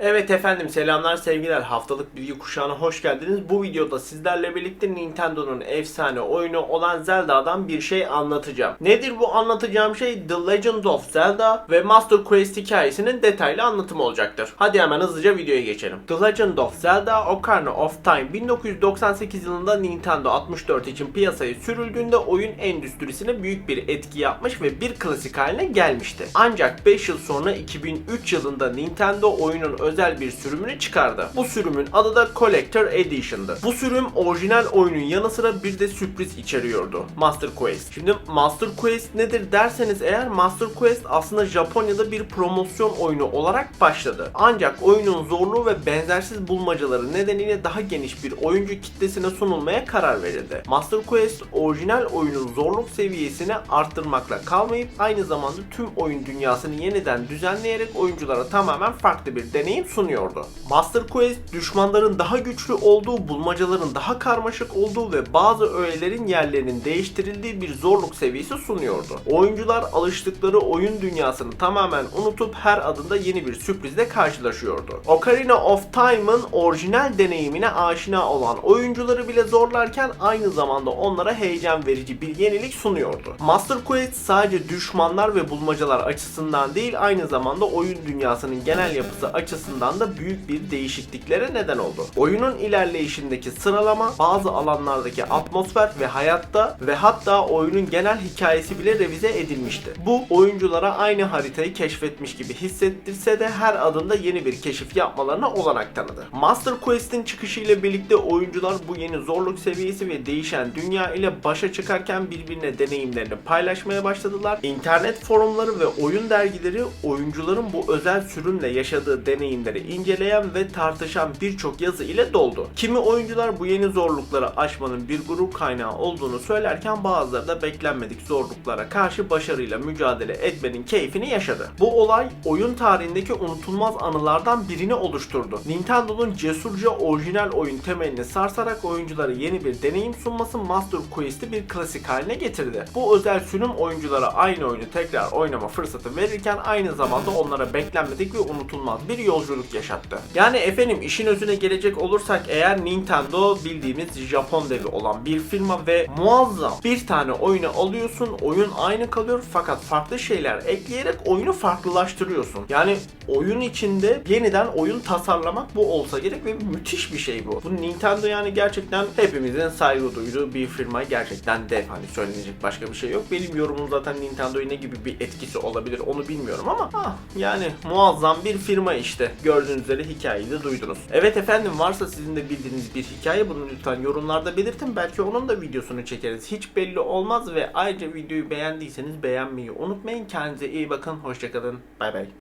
Evet efendim selamlar sevgiler haftalık bilgi kuşağına hoş geldiniz. Bu videoda sizlerle birlikte Nintendo'nun efsane oyunu olan Zelda'dan bir şey anlatacağım. Nedir bu anlatacağım şey? The Legend of Zelda ve Master Quest hikayesinin detaylı anlatımı olacaktır. Hadi hemen hızlıca videoya geçelim. The Legend of Zelda Ocarina of Time 1998 yılında Nintendo 64 için piyasaya sürüldüğünde oyun endüstrisine büyük bir etki yapmış ve bir klasik haline gelmişti. Ancak 5 yıl sonra 2003 yılında Nintendo oyunun özel bir sürümünü çıkardı. Bu sürümün adı da Collector Edition'dı. Bu sürüm orijinal oyunun yanı sıra bir de sürpriz içeriyordu. Master Quest. Şimdi Master Quest nedir derseniz eğer Master Quest aslında Japonya'da bir promosyon oyunu olarak başladı. Ancak oyunun zorluğu ve benzersiz bulmacaları nedeniyle daha geniş bir oyuncu kitlesine sunulmaya karar verildi. Master Quest orijinal oyunun zorluk seviyesini arttırmakla kalmayıp aynı zamanda tüm oyun dünyasını yeniden düzenleyerek oyunculara tamamen farklı bir deneyim sunuyordu. Master Quest düşmanların daha güçlü olduğu, bulmacaların daha karmaşık olduğu ve bazı öğelerin yerlerinin değiştirildiği bir zorluk seviyesi sunuyordu. Oyuncular alıştıkları oyun dünyasını tamamen unutup her adımda yeni bir sürprizle karşılaşıyordu. Ocarina of Time'ın orijinal deneyimine aşina olan oyuncuları bile zorlarken aynı zamanda onlara heyecan verici bir yenilik sunuyordu. Master Quest sadece düşmanlar ve bulmacalar açısından değil aynı zamanda oyun dünyasının genel yapısı açısından da büyük bir değişikliklere neden oldu. Oyunun ilerleyişindeki sıralama, bazı alanlardaki atmosfer ve hayatta ve hatta oyunun genel hikayesi bile revize edilmişti. Bu oyunculara aynı haritayı keşfetmiş gibi hissettirse de her adımda yeni bir keşif yapmalarına olanak tanıdı. Master Quest'in çıkışıyla birlikte oyuncular bu yeni zorluk seviyesi ve değişen dünya ile başa çıkarken birbirine deneyimlerini paylaşmaya başladılar. İnternet forumları ve oyun dergileri oyuncuların bu özel sürümle yaşadığı deneyimleri inceleyen ve tartışan birçok yazı ile doldu. Kimi oyuncular bu yeni zorlukları aşmanın bir gurur kaynağı olduğunu söylerken bazıları da beklenmedik zorluklara karşı başarıyla mücadele etmenin keyfini yaşadı. Bu olay oyun tarihindeki unutulmaz anılardan birini oluşturdu. Nintendo'nun cesurca orijinal oyun temelini sarsarak oyunculara yeni bir deneyim sunması Master Quest'i bir klasik haline getirdi. Bu özel sürüm oyunculara aynı oyunu tekrar oynama fırsatı verirken aynı zamanda onlara beklenmedik ve unutulmaz bir yolculuk yaşattı. Yani efendim işin özüne gelecek olursak eğer Nintendo bildiğimiz Japon devi olan bir firma ve muazzam bir tane oyunu alıyorsun oyun aynı kalıyor fakat farklı şeyler ekleyerek oyunu farklılaştırıyorsun. Yani oyun içinde yeniden oyun tasarlamak bu olsa gerek ve müthiş bir şey bu. Bu Nintendo yani gerçekten hepimizin saygı duyduğu bir firma gerçekten dev hani söylenecek başka bir şey yok. Benim yorumum zaten Nintendo'ya ne gibi bir etkisi olabilir onu bilmiyorum ama ah, yani muazzam bir firma işte. Gördüğünüz üzere hikayeyi de duydunuz. Evet efendim varsa sizin de bildiğiniz bir hikaye bunu lütfen yorumlarda belirtin. Belki onun da videosunu çekeriz. Hiç belli olmaz ve ayrıca videoyu beğendiyseniz beğenmeyi unutmayın. Kendinize iyi bakın. Hoşçakalın. Bay bay.